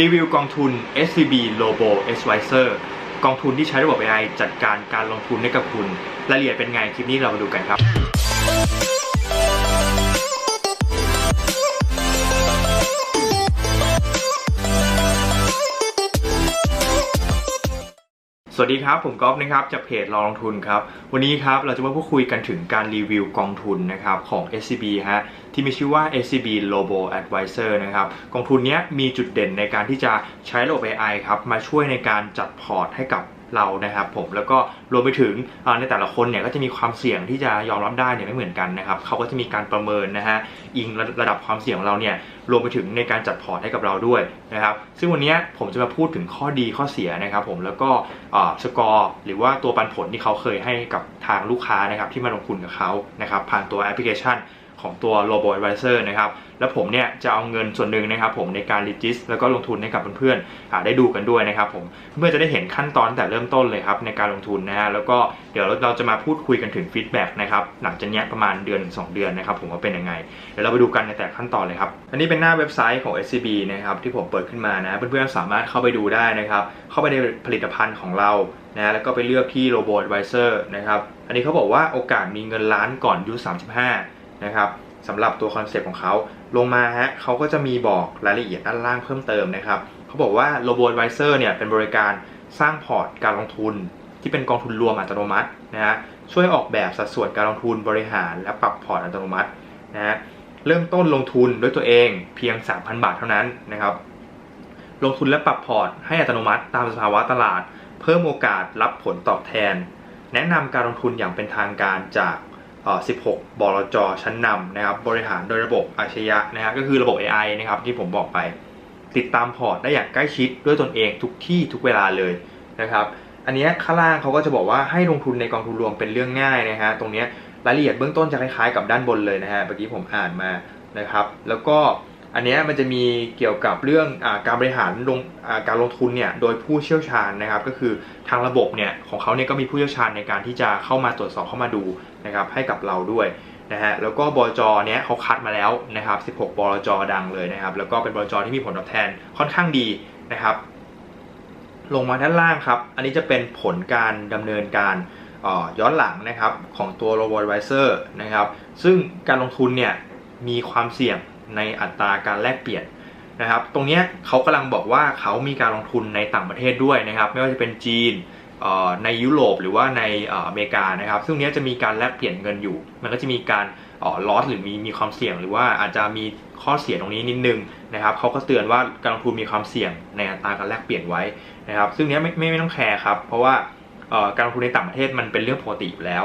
รีวิวกองทุน SCB Robo Advisor กองทุนที่ใช้ระบบ AI จัดการการลงทุนให้กับคุณรายละเอียดเป็นไงคลิปนี้เรามาดูกันครับ สวัสดีครับ ผมก๊อฟนะครับจากเพจลองลงทุนครับ วันนี้ครับเราจะมาพูดคุยกันถึงการรีวิวกองทุนนะครับของ SCB ฮะที่มีชื่อว่า SCB Robo Advisor นะครับกองทุนนี้มีจุดเด่นในการที่จะใช้ระบบ AI ครับมาช่วยในการจัดพอร์ตให้กับ เรานะครับผมแล้วก็รวมไปถึงในแต่ละคนเนี่ยก็จะมีความเสี่ยงที่จะยอมรับได้เนี่ยไม่เหมือนกันนะครับเขาก็จะมีการประเมินนะฮะอิงระดับความเสี่ยงของเราเนี่ยรวมไปถึงในการจัดพอร์ตให้กับเราด้วยนะครับซึ่งวันนี้ผมจะมาพูดถึงข้อดีข้อเสียนะครับผมแล้วก็สกอร์หรือว่าตัวปันผลที่เขาเคยให้กับทางลูกค้านะครับที่มาลงทุนกับเขานะครับผ่านตัวแอปพลิเคชัน ของตัว Robo Advisor นะครับ แล้วผมเนี่ยจะเอาเงินส่วนหนึ่งนะครับ ผมในการรีจิสแล้วก็ลงทุนให้กับเพื่อนๆได้ดูกันด้วยนะครับผมเพื่อจะได้เห็นขั้นตอนแต่เริ่มต้นเลยครับในการลงทุนนะฮะแล้วก็เดี๋ยวเราจะมาพูดคุยกันถึงฟีดแบ็กนะครับหลังจากนี้ประมาณเดือน2เดือนนะครับผมว่าเป็นยังไงเดี๋ยวเราไปดูกันในแต่ขั้นตอนเลยครับอันนี้เป็นหน้าเว็บไซต์ของ SCB นะครับที่ผมเปิดขึ้นมานะเพื่อนๆสามารถเข้าไปดูได้นะครับเข้าไปในผลิตภัณฑ์ของเรานะแล้วก็ไปเลือกที่ Robo Advisor นะครับอันนี้เขาบอกว่าโอกาสมีเงินล้านก่อนอายุ35 นะครับสำหรับตัวคอนเซปต์ของเขาลงมาฮะเขาก็จะมีบอกรายละเอียดด้านล่างเพิ่มเติมนะครับเขาบอกว่า Robo Advisor เนี่ยเป็นบริการสร้างพอร์ตการลงทุน ที่เป็นกองทุนรวมอัตโนมัตินะฮะช่วยออกแบบสัดส่วนการลงทุนบริหารและปรับพอร์ตอัตโนมัตินะฮะเริ่มต้นลงทุนด้วยตัวเองเพียง 3,000 บาทเท่านั้นนะครับลงทุนและปรับพอร์ตให้อัตโนมัติตามสภาวะตลาด เพิ่มโอกาสรับผลตอบแทน แนะนำการลงทุนอย่างเป็นทางการจาก 16 บลจ ชั้นนำนะครับ บริหารโดยระบบอาชญะนะฮะก็คือระบบ AI นะครับที่ผมบอกไป ติดตามพอร์ตได้อย่างใกล้ชิดด้วยตนเองทุกที่ทุกเวลาเลยนะครับอันนี้ข้างล่างเขาก็จะบอกว่าให้ลงทุนในกองทุนรวมเป็นเรื่องง่ายนะฮะตรงนี้รายละเอียดเบื้องต้นจะคล้ายๆกับด้านบนเลยนะฮะเมื่อกี้ผมอ่านมานะครับ แล้วก็ อันนี้มันจะมีเกี่ยวกับเรื่องอการบริหารลงการลงทุนเนี่ยโดยผู้เชี่ยวชาญนะครับ ก็คือทางระบบเนี่ยของเขาเนี่ยก็มีผู้เชี่ยวชาญในการที่จะเข้ามาตรวจสอบเข้ามาดูนะครับให้กับเราด้วยนะฮะแล้วก็บลจเนี้ยเขาคัดมาแล้วนะครับ 16 บลจดังเลยนะครับ แล้วก็เป็นบลจที่มีผลตอบแทนค่อนข้างดีนะครับ ลงมาด้านล่างครับ อันนี้จะเป็นผลการดำเนินการย้อนหลังนะครับของตัว Robo Advisor นะครับ ซึ่งการลงทุนเนี่ยมีความเสี่ยง ในอัตราการแลกเปลี่ยนนะครับ ตรงนี้เขากำลังบอกว่าเขามีการลงทุนในต่างประเทศด้วยนะครับ ไม่ว่าจะเป็นจีนในยุโรปหรือว่าในอเมริกานะครับ ซึ่งเนี้ยจะมีการแลกเปลี่ยนเงินอยู่ มันก็จะมีการลอสหรือมีมีความเสี่ยง หรือว่าอาจจะมีข้อเสียตรงนี้นิดนึงนะครับเขาก็เตือนว่าการลงทุนมีความเสี่ยงในอัตราการแลกเปลี่ยนไว้นะครับ ซึ่งเนี้ยไม่ไม่ไม่ต้องแคร์ครับ เพราะว่าการลงทุนในต่างประเทศมันเป็นเรื่องปกติอยู่แล้ว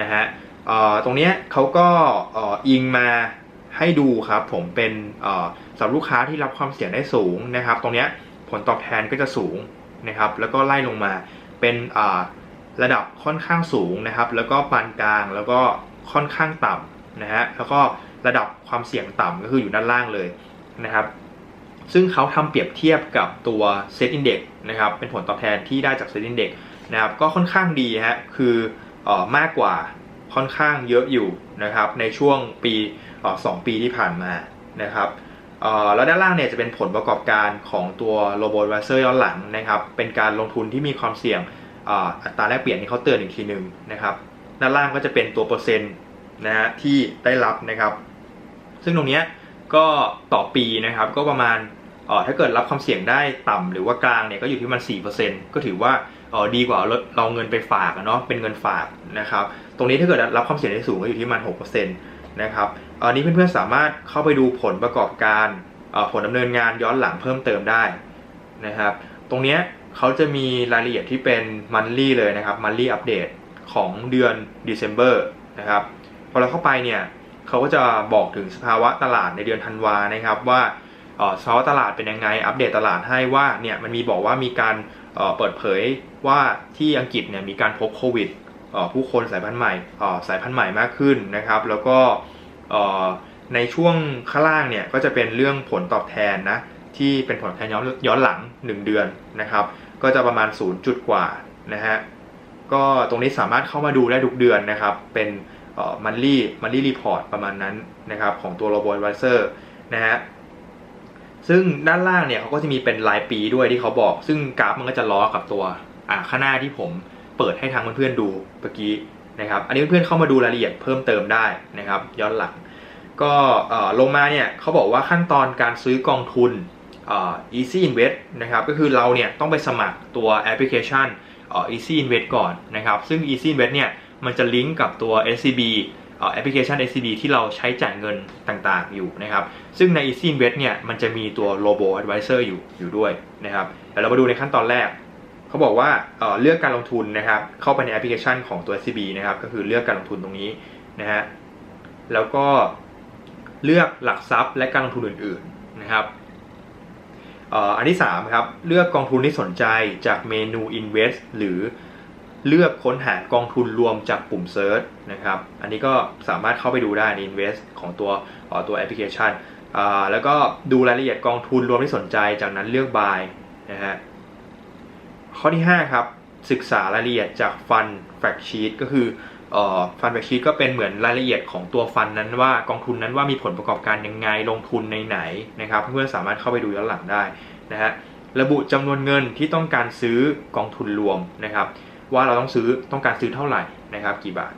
นะฮะตรงนี้เขาก็อิงมา ให้ดูครับผมเป็นสำหรับลูกค้าที่รับความเสี่ยงได้สูงนะครับ ตรงนี้ผลตอบแทนก็จะสูงนะครับ แล้วก็ไล่ลงมาเป็นระดับค่อนข้างสูงนะครับ แล้วก็ปานกลางแล้วก็ค่อนข้างต่ำนะฮะแล้วก็ระดับความเสี่ยงต่ำก็คืออยู่ด้านล่างเลยนะครับ ซึ่งเขาทำเปรียบเทียบกับตัว Set Index นะครับเป็นผลตอบแทนที่ได้จาก Set Index นะครับก็ค่อนข้างดีฮะคือออมากกว่า ค่อนข้างเยอะอยู่นะครับในช่วงปีสองปีที่ผ่านมานะครับแล้วด้านล่างเนี่ยจะเป็นผลประกอบการของตัว Robo Advisor ย้อนหลังนะครับเป็นการลงทุนที่มีความเสี่ยงอัตราแลกเปลี่ยนที่เขาเตือนอีกทีหนึ่งนะครับด้านล่างก็จะเป็นตัวเปอร์เซ็นต์นะฮะที่ได้รับนะครับ ซึ่งตรงนี้ก็ต่อปีนะครับก็ประมาณถ้าเกิดรับความเสี่ยงได้ต่ำหรือว่ากลางเนี่ยก็อยู่ที่มัน4%ก็ถือว่า เออดีกว่าเราเราเงินไปฝากเนาะเป็นเงินฝากนะครับ ตรงนี้ถ้าเกิดรับความเสี่ยงได้สูงก็อยู่ที่มัน6%นะครับอันนี้เพื่อนๆสามารถเข้าไปดูผลประกอบการผลดำเนินงานย้อนหลังเพิ่มเติมได้นะครับ ตรงเนี้ยเขาจะมีรายละเอียดที่เป็นมันลี่เลยนะครับมันลี่อัปเดตของเดือน December นะครับพอเราเข้าไปเนี่ยเขาก็จะบอกถึงสภาวะตลาดในเดือนธันวานะครับว่า เอ่อสตลาดเป็นยังไง อัปเดตตลาดให้ว่าเนี่ยมันมีบอกว่ามีการเปิดเผยว่าที่อังกฤษเนี่ยมีการพบโควิดผู้คนสายพันธุ์ใหม่สายพันธุ์ใหม่มากขึ้นนะครับ แล้วก็ในช่วงข้างล่างเนี่ยก็จะเป็นเรื่องผลตอบแทนนะที่เป็นผลแทนย้อนย้อนหลัง 1 เดือนนะครับ ก็จะประมาณ0จุดกว่านะฮะก็ตรงนี้สามารถเข้ามาดูได้ทุกเดือนนะครับ เป็นมันลี่มันลี่รีพอร์ตประมาณนั้นนะครับ ของตัว Robo Advisor นะฮะ ซึ่งด้านล่างเนี่ยเขาก็จะมีเป็นรายปีด้วยที่เขาบอก ซึ่งกราฟมันก็จะล้อกับตัวอ่าข้างหน้าที่ผมเปิดให้ทางเพื่อนๆดูเมื่อกี้นะครับ อันนี้เพื่อนๆเข้ามาดูรายละเอียดเพิ่มเติมได้นะครับ ย้อนหลัง ก็ลงมาเนี่ยเขาบอกว่าขั้นตอนการซื้อกองทุน easy invest นะครับก็คือเราเนี่ยต้องไปสมัครตัวแอปพลิเคชัน easy invest ก่อนนะครับ ซึ่ง easy invest เนี่ยมันจะลิงก์กับตัว SCB แอปพลิเคชัน SCB ที่เราใช้จ่ายเงินต่างๆอยู่นะครับซึ่งใน easy invest เนี่ยมันจะมีตัว robo advisor อยู่อยู่ด้วยนะครับเดี๋ยวเรามาดูในขั้นตอนแรกเขาบอกว่าเเลือกการลงทุนนะครับเข้าไปในแอปพลิเคชันของตัว SCB นะครับก็คือเลือกการลงทุนตรงนี้นะฮะแล้วก็เลือกหลักทรัพย์และการลงทุนอื่นๆนะครับอันที่3ครับเลือกกองทุนที่สนใจจากเมนู invest หรือ เลือกค้นหากองทุนรวมจากปุ่ม search นะครับ อันนี้ก็สามารถเข้าไปดูได้ใน invest ของตัวตัวแอปพลิเคชัน แล้วก็ดูรายละเอียดกองทุนรวมที่สนใจ จากนั้นเลือก buy นะฮะ ข้อที่ 5 ครับ ศึกษารายละเอียดจากฟันแฟกชีตก็คือฟันแฟกชีตก็เป็นเหมือนรายละเอียดของตัวฟันนั้นว่ากองทุนนั้นว่ามีผลประกอบการยังไงลงทุนในไหนนะครับ เพื่อนๆสามารถเข้าไปดูย้อนหลังได้นะฮะ ระบุจำนวนเงินที่ต้องการซื้อกองทุนรวมนะครับ ว่าเราต้องซื้อต้องการซื้อเท่าไหร่นะครับ กี่บาท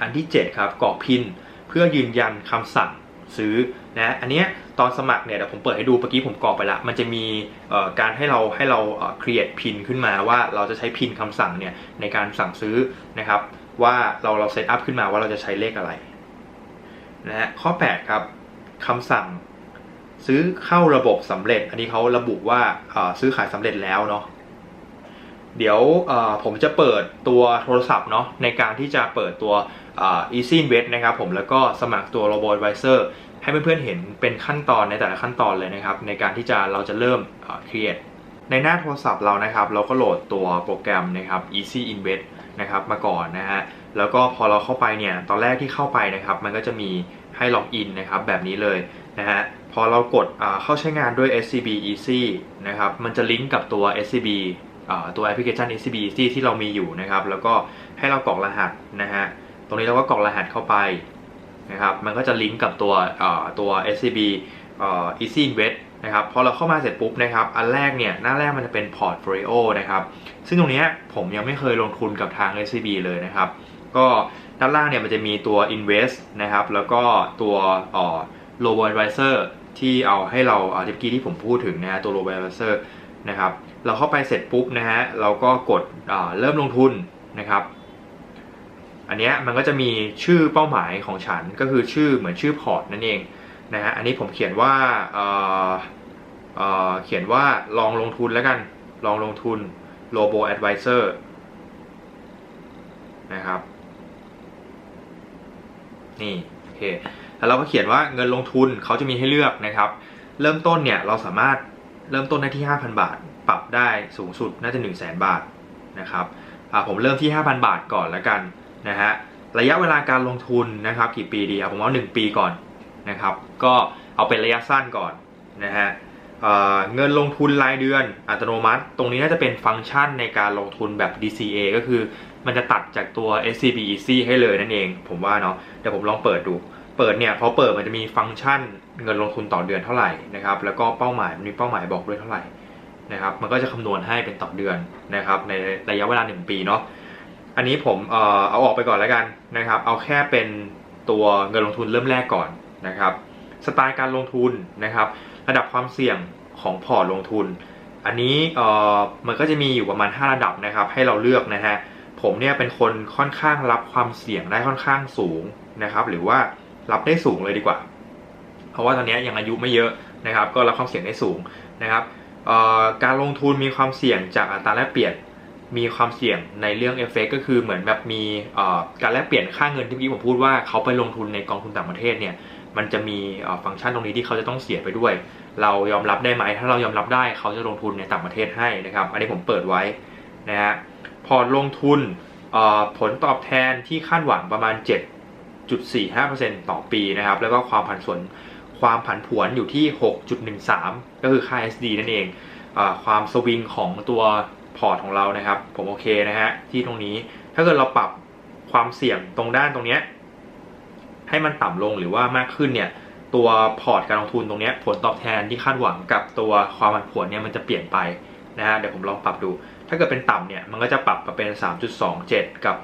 อันที่ 7 ครับกรอกพินเพื่อยืนยันคำสั่งซื้อนะอันนี้ตอนสมัครเนี่ยเดี๋ยวผมเปิดให้ดูเมื่อกี้ผมกรอกไปละมันจะมีการให้เราให้เรา create พินขึ้นมาว่าเราจะใช้พินคำสั่งเนี่ยในการสั่งซื้อนะครับ ว่าเราเราเซตอัพขึ้นมาว่าเราจะใช้เลขอะไรนะข้อ 8 ครับคำสั่งซื้อเข้าระบบสำเร็จ อันนี้เขาระบุว่าซื้อขายสำเร็จแล้วเนาะ เดี๋ยวผมจะเปิดตัวโทรศัพท์เนาะในการที่จะเปิดตัว Easy Invest นะครับผมแล้วก็สมัครตัว Robo Advisor ให้เพื่อนๆเห็นเป็นขั้นตอนในแต่ละขั้นตอนเลยนะครับ ในการที่จะเราจะเริ่ม create ในหน้าโทรศัพท์เรานะครับ เราก็โหลดตัวโปรแกรมนะครับ Easy Invest นะครับมาก่อนนะฮะแล้วก็พอเราเข้าไปเนี่ยตอนแรกที่เข้าไปนะครับ มันก็จะมีให้ล็อกอินนะครับแบบนี้เลยนะฮะพอเรากดเข้าใช้งานด้วย SCB Easy นะครับมันจะลิงก์กับตัว SCB ตัวแอปพลิเคชัน SCB Easy ที่เรามีอยู่นะครับ แล้วก็ให้เรากรอกรหัสนะฮะ ตรงนี้เราก็กรอกรหัสเข้าไปนะครับ มันก็จะลิงก์กับตัวตัว SCB Easy Invest นะครับพอเราเข้ามาเสร็จปุ๊บนะครับอันแรกเนี่ยหน้าแรกมันจะเป็นพอร์ตโฟลิโอนะครับซึ่งตรงนี้ผมยังไม่เคยลงทุนกับทาง SCB เลยนะครับ ก็ด้านล่างเนี่ยมันจะมีตัว Invest นะครับแล้วก็ตัว Robo Advisor ที่เอาให้เราเมื่อกี้ที่ผมพูดถึงนะฮะตัว Robo Advisor นะครับ เราเข้าไปเสร็จปุ๊บนะฮะเราก็กดเริ่มลงทุนนะครับ อันนี้มันก็จะมีชื่อเป้าหมายของฉันก็คือชื่อเหมือนชื่อพอร์ตนั่นเองนะฮะอันนี้ผมเขียนว่าเเขียนว่าลองลงทุนแล้วกันลองลงทุน Robo Advisor นะครับนี่โอเคแล้วเราก็เขียนว่าเงินลงทุนเขาจะมีให้เลือกนะครับ เริ่มต้นเนี่ยเราสามารถ เริ่มต้นได้ที่ 5,000 บาท ปรับได้สูงสุดน่าจะ 1 0 0 0 0แบาทนะครับผมเริ่มที่ 5,000 บาทก่อนแล้วกันนะฮะระยะเวลาการลงทุนนะครับกี่ปีดีครับผมเอา1ปีก่อนนะครับก็เอาเป็นระยะสั้นก่อนนะฮะเเงินลงทุนรายเดือนอัตโนมัติ ตรงนี้น่าจะเป็นฟังก์ชันในการลงทุนแบบ DCA ก็คือมันจะตัดจากตัว SCB Easy ให้เลยนั่นเอง ผมว่าเนาะเดี๋ยวผมลองเปิดดู เปิดเนี่ยพอเปิดมันจะมีฟังก์ชันเงินลงทุนต่อเดือนเท่าไหร่นะครับแล้วก็เป้าหมายมันมีเป้าหมายบอกด้วยเท่าไหร่นะครับมันก็จะคำนวณให้เป็นต่อเดือนนะครับในระยะเวลา 1 ปีเนาะอันนี้ผมเอ่อเอาออกไปก่อนแล้วกันนะครับเอาแค่เป็นตัวเงินลงทุนเริ่มแรกก่อนนะครับสไตล์การลงทุนนะครับระดับความเสี่ยงของพอร์ตลงทุน อันนี้เอ่อมันก็จะมีอยู่ประมาณ 5 ระดับนะครับให้เราเลือกนะฮะผมเนี่ยเป็นคนค่อนข้างรับความเสี่ยงได้ค่อนข้างสูงนะครับหรือว่า รับได้สูงเลยดีกว่า เพราะว่าตอนนี้ยังอายุไม่เยอะนะครับ ก็รับความเสี่ยงได้สูงนะครับการลงทุนมีความเสี่ยงจากอัตราแลกเปลี่ยนมีความเสี่ยงในเรื่องเอฟเฟกก็คือเหมือนแบบมีการแลกเปลี่ยนค่าเงินที่เมื่อกี้ผมพูดว่าเขาไปลงทุนในกองทุนต่างประเทศเนี่ยมันจะมีฟังก์ชันตรงนี้ที่เขาจะต้องเสียไปด้วย เรายอมรับได้ไหมถ้าเรายอมรับได้เขาจะลงทุนในต่างประเทศให้นะครับ อันนี้ผมเปิดไว้นะฮะพอลงทุนผลตอบแทนที่คาดหวังประมาณ 7.45%ต่อปีนะครับ แล้วก็ความผันผวนความผันผวนอยู่ที่ 6.13 ก็คือค่า SD นั่นเองอความสวิงของตัวพอร์ตของเรานะครับ ผมโอเคนะฮะที่ตรงนี้ถ้าเกิดเราปรับความเสี่ยงตรงด้านตรงนี้ ให้มันต่ำลงหรือว่ามากขึ้นเนี่ย ตัวพอร์ตการลงทุนตรงนี้ผลตอบแทนที่คาดหวังกับตัวความผันผวนเนี่ยมันจะเปลี่ยนไปนะฮะเดี๋ยวผมลองปรับดู ถ้าเกิดเป็นต่ำเนี่ยมันก็จะปรับมาเป็น 3.27 กับ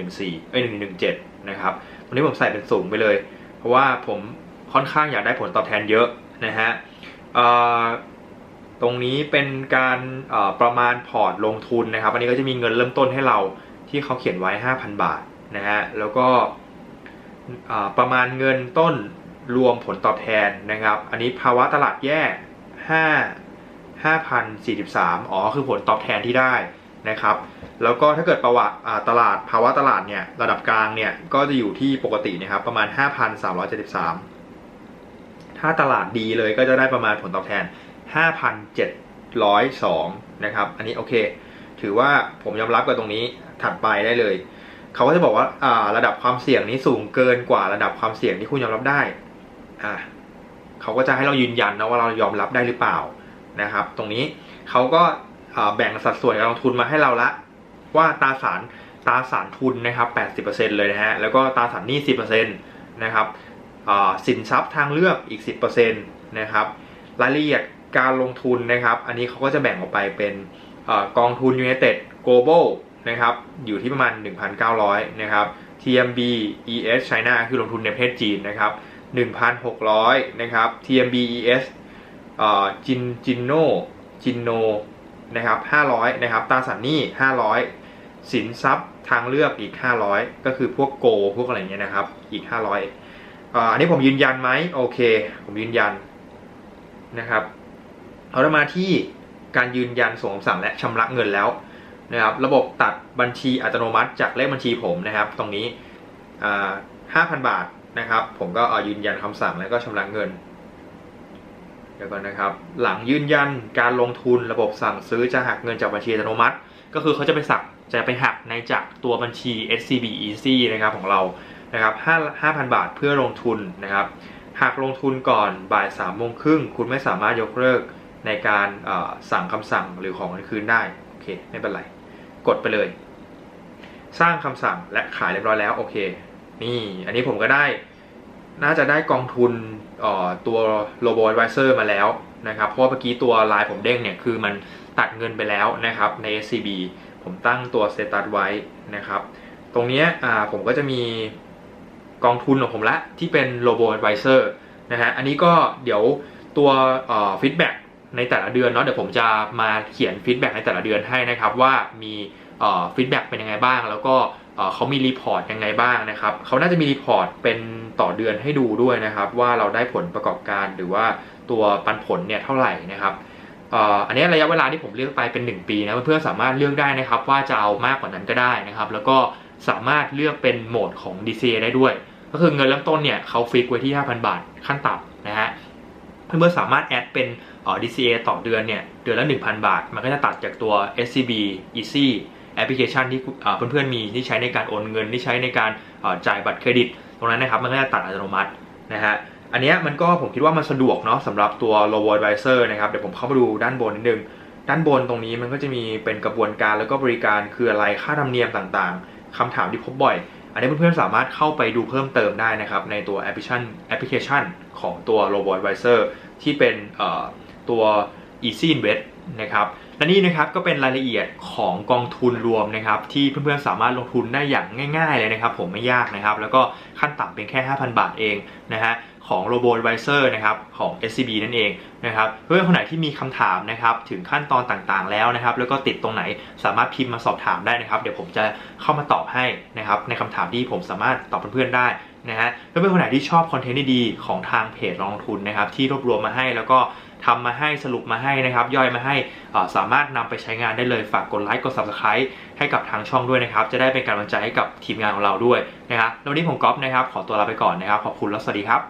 1.14เอ้ย1.17 นะครับ วันนี้ผมใส่เป็นสูงไปเลย เพราะว่าผมค่อนข้างอยากได้ผลตอบแทนเยอะนะฮะตรงนี้เป็นการประมาณพอร์ตลงทุนนะครับ อันนี้ก็จะมีเงินเริ่มต้นให้เราที่เขาเขียนไว้ 5,000 บาทนะฮะ แล้วก็ประมาณเงินต้นรวมผลตอบแทนนะครับ อันนี้ภาวะตลาดแย่ 5 5,043 อ๋อ คือผลตอบแทนที่ได้ นะครับแล้วก็ถ้าเกิดประวัติตลาดภาวะตลาดเนี่ยระดับกลางเนี่ยก็จะอยู่ที่ปกตินะครับประมาณ 5,373 ถ้าตลาดดีเลยก็จะได้ประมาณผลตอบแทน 5,702 นะครับอันนี้โอเค ถือว่าผมยอมรับกับตรงนี้ถัดไปได้เลย เขาก็จะบอกว่าาระดับความเสี่ยงนี้สูงเกินกว่าระดับความเสี่ยงที่คุณยอมรับได้อ่าเขาก็จะให้เรายืนยันนะว่าเรายอมรับได้หรือเปล่านะครับ ตรงนี้เขาก็ แบ่งสัดส่วนการลงทุนมาให้เราละว่าตราสารตราสารทุนนะครับ 80%เลยนะฮะแล้วก็ตราสารหนี้ 10%นะครับสินทรัพย์ทางเลือกอีก 10%นะครับรายละเอียดการลงทุนนะครับ อันนี้เขาก็จะแบ่งออกไปเป็นอกองทุน United Global นะครับอยู่ที่ประมาณ 1,900 นะครับ TMB ES China คือลงทุนในประเทศจีนนะครับ 1,600 นะครับ TMB ES จินจินโนจินโน นะครับ500นะครับตราสารหนี้500 สินทรัพย์ทางเลือกอีก 500 ก็คือพวกโก พวกอะไรเงี้ยนะครับอีก 500อ่าอันนี้ผมยืนยันไหมโอเค ผมยืนยันนะครับเอาละมาที่การยืนยันส่งคำสั่งและชำระเงินแล้วนะครับระบบตัดบัญชีอัตโนมัติจากเลขบัญชีผมนะครับ ตรงนี้อ่า5,000 บาทนะครับ ผมก็ยืนยันคำสั่งแล้วก็ชำระเงิน เดี๋ยวก่อนนะครับ หลังยืนยันการลงทุนระบบสั่งซื้อจะหักเงินจากบัญชีอัตโนมัติ ก็คือเขาจะไปสักจะไปหักในจากตัวบัญชี SCB Easy นะครับของเรานะครับ5 5,000บาทเพื่อลงทุนนะครับหากลงทุนก่อนบ่าย3ามโมงครึ่งคุณไม่สามารถยกเลิกในการสั่งคำสั่งหรือของคืนได้โอเคไม่เป็นไร กดไปเลย สร้างคำสั่งและขายเรียบร้อยแล้วโอเค นี่ อันนี้ผมก็ได้ น่าจะได้กองทุนตัว Robo Advisor มาแล้วนะครับ เพราะว่าเมื่อกี้ตัวลายผมเด้งเนี่ยคือมันตัดเงินไปแล้วนะครับใน SCB ผมตั้งตัว Status ไว้นะครับ ตรงนี้ผมก็จะมีกองทุนของผมละที่เป็น Robo Advisor นะฮะ อันนี้ก็เดี๋ยวตัวฟีดแบ็กในแต่ละเดือนเนาะเดี๋ยวผมจะมาเขียนฟีดแบ็กในแต่ละเดือนให้นะครับว่ามีฟีดแบ็กเป็นยังไงบ้าง แล้วก็ เขามีรีพอร์ตยังไงบ้างนะครับเขาน่าจะมีรีพอร์ตเป็นต่อเดือนให้ดูด้วยนะครับ ว่าเราได้ผลประกอบการหรือว่าตัวปันผลเนี่ยเท่าไหร่นะครับอันนี้ระยะเวลาที่ผมเลือกไปเป็น 1 ปีนะเพื่อนๆสามารถเลือกได้นะครับ ว่าจะเอามากกว่านั้นก็ได้นะครับ แล้วก็สามารถเลือกเป็นโหมดของ DCA ได้ด้วย ก็คือเงินเริ่มต้นเนี่ยเขาฟิกไว้ที่ 5,000 บาทขั้นต่ำนะฮะเพื่อนๆสามารถแอดเป็น DCA ต่อเดือนเนี่ยเดือนละ 1,000 บาท มันก็จะตัดจากตัว SCB Easy แอปพลิเคชันที่เพื่อนๆมีที่ใช้ในการโอนเงินที่ใช้ในการจ่ายบัตรเครดิต ตรงนั้นนะครับมันก็จะตัดอัตโนมัตินะฮะอันนี้มันก็ผมคิดว่ามันสะดวกเนาะสำหรับตัว Robo Advisor นะครับเดี๋ยวผมเข้ามาดูด้านบนนิดนึง ด้านบนตรงนี้มันก็จะมีเป็นกระบวนการแล้วก็บริการคืออะไรค่าธรรมเนียมต่างๆคำถามที่พบบ่อย อันนี้เพื่อนๆสามารถเข้าไปดูเพิ่มเติมได้นะครับในตัวแอปพลิเคชันแอปพลิเคชันของตัว Robo Advisor ที่เป็นตัว Easy Invest นะครับ และนี่นะครับก็เป็นรายละเอียดของกองทุนรวมนะครับที่เพื่อนๆสามารถลงทุนได้อย่างง่าย ๆ เลยนะครับ ผมไม่ยากนะครับ แล้วก็ขั้นต่ำเป็นแค่ 5,000 บาทเองนะฮะของ Robo Advisor นะครับของ SCB นั่นเองนะครับเพื่อนๆคนไหนที่มีคำถามนะครับถึงขั้นตอนต่างๆแล้วนะครับ แล้วก็ติดตรงไหนสามารถพิมพ์มาสอบถามได้นะครับ เดี๋ยวผมจะเข้ามาตอบให้นะครับในคำถามที่ผมสามารถตอบเพื่อนๆได้นะฮะเพื่อนๆคนไหนที่ชอบคอนเทนต์ดีๆของทางเพจลงทุนนะครับที่รวบรวมมาให้แล้วก็ ทำมาให้สรุปมาให้นะครับ ย่อยมาให้สามารถนำไปใช้งานได้เลยฝากกดไลค์กด Subscribe ให้กับทางช่องด้วยนะครับ จะได้เป็นกำลังใจให้กับทีมงานของเราด้วยนะครับแล้ววันนี้ผมก๊อฟนะครับ ขอตัวลาไปก่อนนะครับ ขอบคุณและสวัสดีครับ